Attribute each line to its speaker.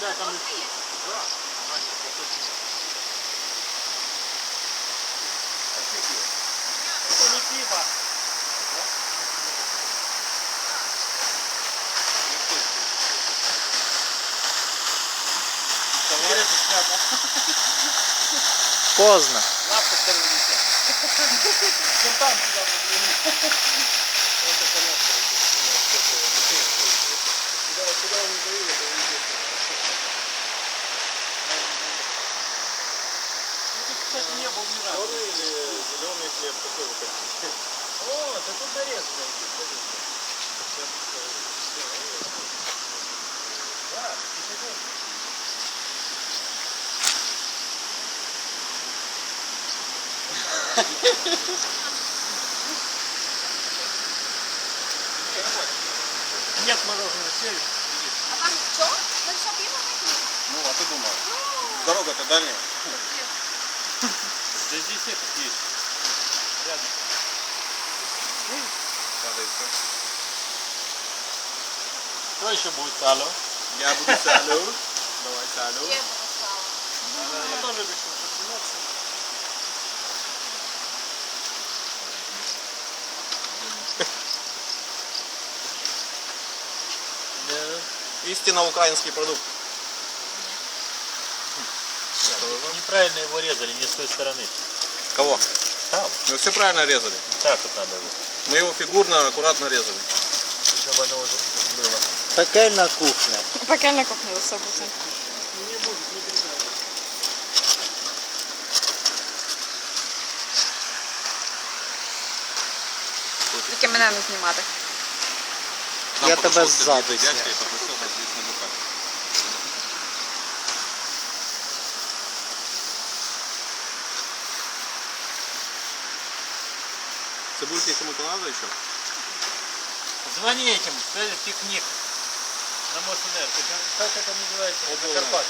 Speaker 1: да, там? Да. Это не пиво.
Speaker 2: Поздно.
Speaker 1: Лапка второй висят. Фонтан кстати, не был ни разу.
Speaker 3: Черный или зеленый хлеб, какой вы хотите?
Speaker 1: О, да тут. Да, это Нет мороженого, сели.
Speaker 4: А там что? Что, пиво какие?
Speaker 3: Ну, а ты думал? Дорога-то дальняя.
Speaker 1: Да здесь этот есть. Рядом.
Speaker 3: Все.
Speaker 1: Кто еще будет сало?
Speaker 3: Я буду салю. Давай салю.
Speaker 4: Я
Speaker 1: тоже решил.
Speaker 3: Истинно украинский продукт.
Speaker 1: Неправильно его резали, не с той стороны.
Speaker 3: Кого?
Speaker 1: Там.
Speaker 3: Мы все правильно резали.
Speaker 1: Так вот надо было.
Speaker 3: Мы его фигурно, аккуратно резали.
Speaker 1: Чтобы оно уже было.
Speaker 2: Пекельна кухня.
Speaker 5: Пекельна кухня за все буде.
Speaker 1: Не будет, не переживай.
Speaker 5: Тільки мене не знімати.
Speaker 2: Я тебе
Speaker 3: Сергей Цибульки кому-то надо еще?
Speaker 1: Звони этим, пикник на Мосэнерго. Как, это называется? На Карпат.